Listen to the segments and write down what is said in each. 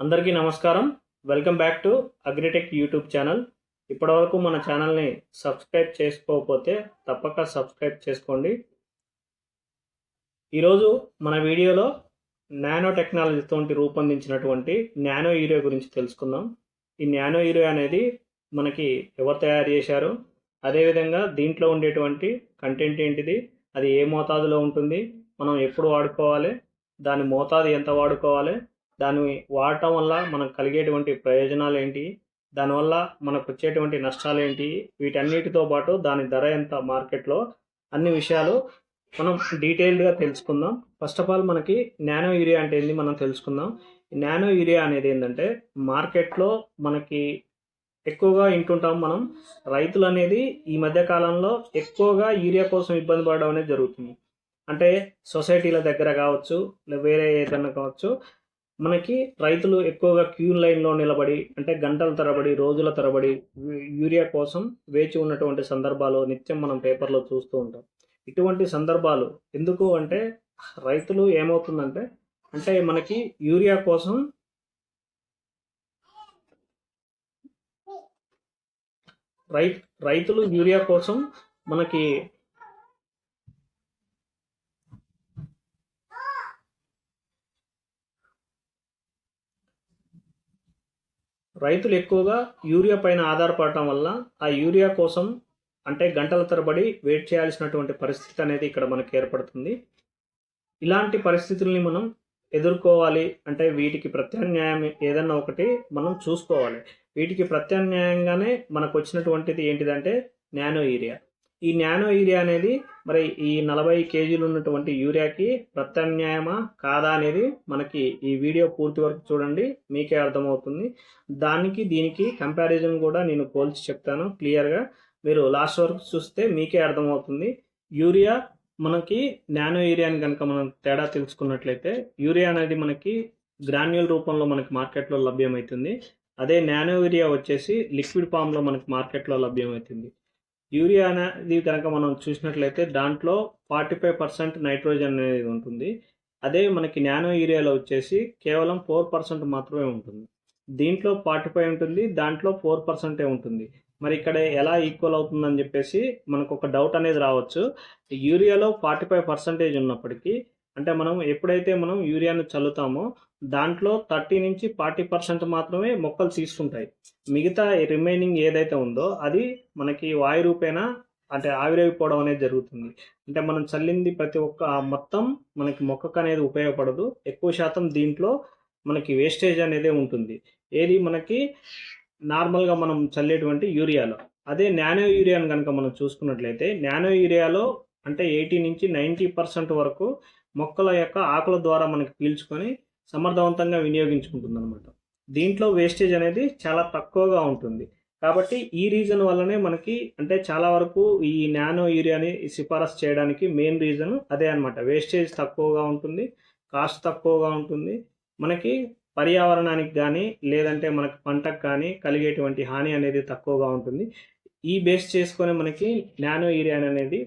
అందరికీ నమస్కారం. Welcome back to Agritech YouTube channel. ఇప్పటివరకు మన ఛానల్ని సబ్స్క్రైబ్ చేసుకోకపోతే తప్పక సబ్స్క్రైబ్ చేసుకోండి. ఈరోజు మన వీడియోలో నానో టెక్నాలజీతో రూపొందించినటువంటి నానో హీరో గురించి తెలుసుకుందాం. ఈ నానో హీరో అనేది మనకి ఎవరు తయారు చేశారు? అదేవిధంగా దీంట్లో ఉండేటువంటి కంటెంట్ ఏంటిది? అది ఏ మోతాదులో ఉంటుంది? మనం ఎప్పుడు వాడుకోవాలి? దాని మోతాదు ఎంత వాడుకోవాలి? దాన్ని వాడటం వల్ల మనకు కలిగేటువంటి ప్రయోజనాలు ఏంటి? దానివల్ల మనకు వచ్చేటువంటి నష్టాలు ఏంటి? వీటన్నిటితో పాటు దాని ధర ఎంత మార్కెట్లో? అన్ని విషయాలు మనం డీటెయిల్డ్గా తెలుసుకుందాం. ఫస్ట్ ఆఫ్ ఆల్ మనకి నానో యూరియా అంటే ఏంది మనం తెలుసుకుందాం. నానో యూరియా అనేది ఏంటంటే మార్కెట్లో మనకి ఎక్కువగా వింటుంటాం మనం. రైతులు అనేది ఈ మధ్య కాలంలో ఎక్కువగా యూరియా కోసం ఇబ్బంది పడడం అనేది జరుగుతుంది. అంటే సొసైటీల దగ్గర కావచ్చు వేరే ఏదైనా కావచ్చు మనకి రైతులు ఎక్కువగా క్యూ లైన్లో నిలబడి అంటే గంటల తరబడి రోజుల తరబడి యూరియా కోసం వేచి ఉన్నటువంటి సందర్భాలు నిత్యం మనం పేపర్లో చూస్తూ ఉంటాం. ఇటువంటి సందర్భాలు ఎందుకు అంటే రైతులు ఏమవుతుందంటే అంటే మనకి యూరియా కోసం రై రైతులు యూరియా కోసం మనకి రైతులు ఎక్కువగా యూరియా పైన ఆధారపడటం వల్ల ఆ యూరియా కోసం అంటే గంటల తరబడి వెయిట్ చేయాల్సినటువంటి పరిస్థితి అనేది ఇక్కడ మనకు ఏర్పడుతుంది. ఇలాంటి పరిస్థితుల్ని మనం ఎదుర్కోవాలి అంటే వీటికి ప్రత్యామ్నాయం ఏదన్నా ఒకటి మనం చూసుకోవాలి. వీటికి ప్రత్యామ్నాయంగానే మనకు వచ్చినటువంటిది ఏంటిదంటే నానో ఏరియా ఈ నానో యూరియా అనేది మరి ఈ నలభై కేజీలు ఉన్నటువంటి యూరియాకి ప్రత్యామ్నాయమా కాదా అనేది మనకి ఈ వీడియో పూర్తి వరకు చూడండి మీకే అర్థమవుతుంది. దానికి దీనికి కంపారిజన్ కూడా నేను పోల్చి చెప్తాను క్లియర్గా మీరు లాస్ట్ వరకు చూస్తే మీకే అర్థమవుతుంది. యూరియా మనకి నానో యూరియాని కనుక మనం తేడా తెలుసుకున్నట్లయితే యూరియా అనేది మనకి గ్రాన్యుల్ రూపంలో మనకి మార్కెట్లో లభ్యమవుతుంది. అదే నానో యూరియా వచ్చేసి లిక్విడ్ ఫామ్లో మనకి మార్కెట్లో లభ్యమవుతుంది. యూరియా అనేది కనుక మనం చూసినట్లయితే దాంట్లో ఫార్టీ ఫైవ్ పర్సెంట్ నైట్రోజన్ అనేది ఉంటుంది. అదే మనకి నానో యూరియాలో వచ్చేసి కేవలం ఫోర్ పర్సెంట్ మాత్రమే ఉంటుంది. దీంట్లో ఫార్టీ ఫైవ్ ఉంటుంది దాంట్లో ఫోర్ పర్సెంటే ఉంటుంది. మరి ఇక్కడ ఎలా ఈక్వల్ అవుతుందని చెప్పేసి మనకు ఒక డౌట్ అనేది రావచ్చు. యూరియాలో ఫార్టీ ఫైవ్ పర్సెంటేజ్ ఉన్నప్పటికీ అంటే మనం ఎప్పుడైతే మనం యూరియాను చల్లుతామో దాంట్లో థర్టీ నుంచి ఫార్టీ పర్సెంట్ మాత్రమే మొక్కలు తీసుకుంటాయి మిగతా రిమైనింగ్ ఏదైతే ఉందో అది మనకి వాయు రూపేణ అంటే ఆవిరైపోవడం అనేది జరుగుతుంది. అంటే మనం చల్లింది ప్రతి ఒక్క మొత్తం మనకి మొక్కకు అనేది ఉపయోగపడదు. ఎక్కువ శాతం దీంట్లో మనకి వేస్టేజ్ అనేది ఉంటుంది. ఏది మనకి నార్మల్గా మనం చల్లేటువంటి యూరియాలో. అదే నానో యూరియాను కనుక మనం చూసుకున్నట్లయితే నానో యూరియాలో అంటే ఎయిటీ నుంచి నైంటీ పర్సెంట్ వరకు మొక్కల యొక్క ఆకుల ద్వారా మనకి పీల్చుకొని సమర్థవంతంగా వినియోగించుకుంటుంది అనమాట దీంట్లో వేస్టేజ్ అనేది చాలా తక్కువగా ఉంటుంది. కాబట్టి ఈ రీజన్ వల్లనే మనకి అంటే చాలా వరకు ఈ నానో యూరియాని సిఫారసు చేయడానికి మెయిన్ రీజన్ అదే అనమాట వేస్టేజ్ తక్కువగా ఉంటుంది కాస్ట్ తక్కువగా ఉంటుంది. మనకి పర్యావరణానికి కానీ లేదంటే మనకి పంటకు కానీ కలిగేటువంటి హాని అనేది తక్కువగా ఉంటుంది. ఈ బేస్ చేసుకొని మనకి నానో యూరియా అనేది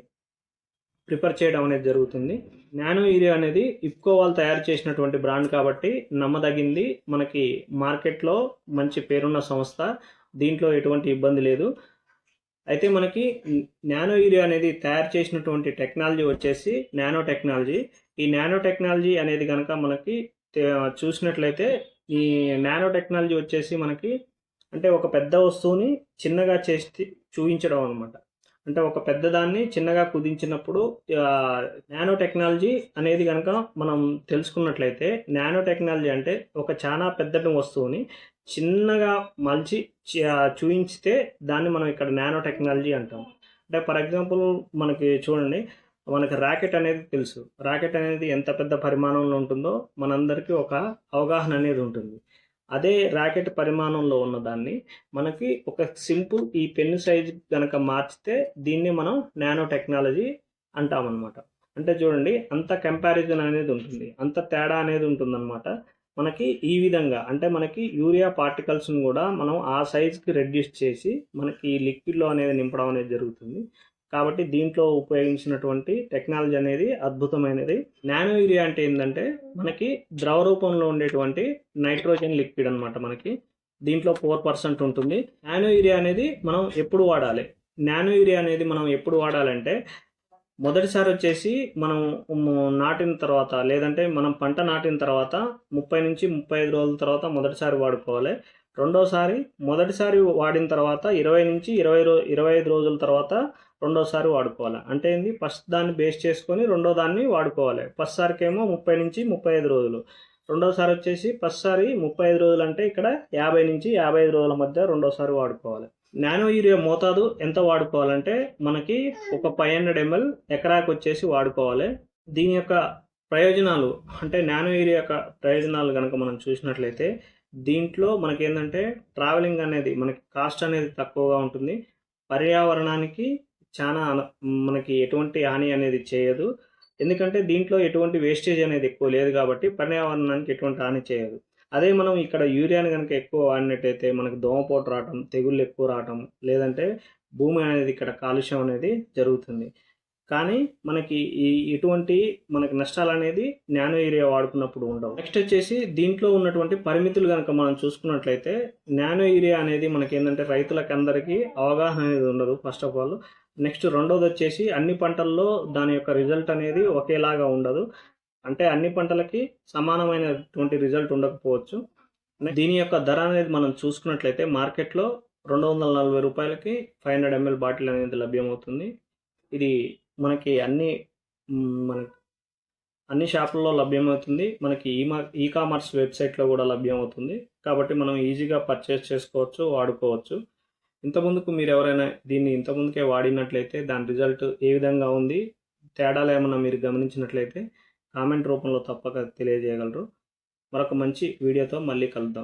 ప్రిపేర్ చేయడం అనేది జరుగుతుంది. నానో యూరియా అనేది ఇప్కో వాళ్ళు తయారు చేసినటువంటి బ్రాండ్ కాబట్టి నమ్మదగింది. మనకి మార్కెట్లో మంచి పేరున్న సంస్థ. దీంట్లో ఎటువంటి ఇబ్బంది లేదు. అయితే మనకి నానో యూరియా అనేది తయారు చేసినటువంటి టెక్నాలజీ వచ్చేసి నానో టెక్నాలజీ. ఈ నానో టెక్నాలజీ అనేది కనుక మనకి చూసినట్లయితే ఈ నానో టెక్నాలజీ వచ్చేసి మనకి అంటే ఒక పెద్ద వస్తువుని చిన్నగా చేసి చూపించడం అనమాట అంటే ఒక పెద్దదాన్ని చిన్నగా కుదించినప్పుడు నానో టెక్నాలజీ అనేది కనుక మనం తెలుసుకున్నట్లయితే నానో టెక్నాలజీ అంటే ఒక చాలా పెద్దటి వస్తువుని చిన్నగా మలిచి చూయించితే దాన్ని మనం ఇక్కడ నానో టెక్నాలజీ అంటాం. అంటే ఫర్ ఎగ్జాంపుల్ మనకి చూడండి మనకి ర్యాకెట్ అనేది తెలుసు. ర్యాకెట్ అనేది ఎంత పెద్ద పరిమాణంలో ఉంటుందో మనందరికీ ఒక అవగాహన అనేది ఉంటుంది. అదే ర్యాకెట్ పరిమాణంలో ఉన్న దాన్ని మనకి ఒక సింపుల్ ఈ పెన్ను సైజ్ కనుక మార్చితే దీన్ని మనం నానో టెక్నాలజీ అంటామన్నమాట. అంటే చూడండి అంత కంపారిజన్ అనేది ఉంటుంది అంత తేడా అనేది ఉంటుందన్నమాట. మనకి ఈ విధంగా అంటే మనకి యూరియా పార్టికల్స్ని కూడా మనం ఆ సైజ్కి రెడ్యూస్ చేసి మనకి ఈ లిక్విడ్లో అనేది నింపడం అనేది జరుగుతుంది. కాబట్టి దీంట్లో ఉపయోగించినటువంటి టెక్నాలజీ అనేది అద్భుతమైనది. నానో యూరియా అంటే ఏంటంటే మనకి ద్రవ రూపంలో ఉండేటువంటి నైట్రోజన్ లిక్విడ్ అనమాట మనకి. దీంట్లో ఫోర్ పర్సెంట్ ఉంటుంది. నానో యూరియా అనేది మనం ఎప్పుడు వాడాలి? నానో యూరియా అనేది మనం ఎప్పుడు వాడాలంటే మొదటిసారి వచ్చేసి మనం నాటిన తర్వాత లేదంటే మనం పంట నాటిన తర్వాత ముప్పై నుంచి ముప్పై ఐదు రోజుల తర్వాత మొదటిసారి వాడుకోవాలి. రెండోసారి మొదటిసారి వాడిన తర్వాత ఇరవై నుంచి ఇరవై రో ఇరవై ఐదు రోజుల తర్వాత రెండోసారి వాడుకోవాలి? అంటే ఏంది? ఫస్ట్ దాన్ని బేస్ చేసుకొని రెండో దాన్ని వాడుకోవాలి. ఫస్ట్ సారికి ఏమో ముప్పై నుంచి ముప్పై ఐదు రోజులు. రెండోసారి వచ్చేసి ఫస్ట్ సారి ముప్పై ఐదు రోజులు అంటే ఇక్కడ యాభై నుంచి యాభై ఐదు రోజుల మధ్య రెండోసారి వాడుకోవాలి. నానో యూరియా మోతాదు ఎంత వాడుకోవాలంటే మనకి ఒక ఫైవ్ హండ్రెడ్ ఎంఎల్ ఎకరాకి వచ్చేసి వాడుకోవాలి. దీని యొక్క ప్రయోజనాలు అంటే నానో యూరియా యొక్క ప్రయోజనాలు కనుక మనం చూసినట్లయితే దీంట్లో మనకి ఏంటంటే ట్రావెలింగ్ అనేది మనకి కాస్ట్ అనేది తక్కువగా ఉంటుంది. పర్యావరణానికి చాలా మనకి ఎటువంటి హాని అనేది చేయదు. ఎందుకంటే దీంట్లో ఎటువంటి వేస్టేజ్ అనేది ఎక్కువ లేదు కాబట్టి పర్యావరణానికి ఎటువంటి హాని చేయదు. అదే మనం ఇక్కడ యూరియాని కనుక ఎక్కువ వాడినట్టయితే మనకు దోమపోటు రావటం తెగుళ్ళు ఎక్కువ రావటం లేదంటే భూమి అనేది ఇక్కడ కాలుష్యం అనేది జరుగుతుంది. కానీ మనకి ఈ ఎటువంటి మనకి నష్టాలు అనేది నానో ఏరియా వాడుకున్నప్పుడు ఉండవు. నెక్స్ట్ వచ్చేసి దీంట్లో ఉన్నటువంటి పరిమితులు కనుక మనం చూసుకున్నట్లయితే నానో ఏరియా అనేది మనకి ఏంటంటే రైతులకు అందరికీ అవగాహన అనేది ఉండదు ఫస్ట్ ఆఫ్ ఆల్ నెక్స్ట్ రెండోది వచ్చేసి అన్ని పంటల్లో దాని యొక్క రిజల్ట్ అనేది ఒకేలాగా ఉండదు. అంటే అన్ని పంటలకి సమానమైనటువంటి రిజల్ట్ ఉండకపోవచ్చు. దీని యొక్క ధర అనేది మనం చూసుకున్నట్లయితే మార్కెట్లో రెండు వందల నలభై రూపాయలకి ఫైవ్ హండ్రెడ్ ఎంఎల్ బాటిల్ అనేది లభ్యమవుతుంది. ఇది మనకి అన్ని మన అన్ని షాపుల్లో లభ్యమవుతుంది. మనకి ఈ ఈ కామర్స్ వెబ్సైట్లో కూడా లభ్యమవుతుంది. కాబట్టి మనం ఈజీగా పర్చేస్ చేసుకోవచ్చు వాడుకోవచ్చు. ఇంతకుముందుకు మీరు ఎవరైనా దీన్ని ఇంతకుముందుకే వాడినట్లయితే దాని రిజల్ట్ ఏ విధంగా ఉంది తేడాలు ఏమన్నా మీరు గమనించినట్లయితే కామెంట్ రూపంలో తప్పక తెలియజేయగలరు. మరొక మంచి వీడియోతో మళ్ళీ కలుద్దాం.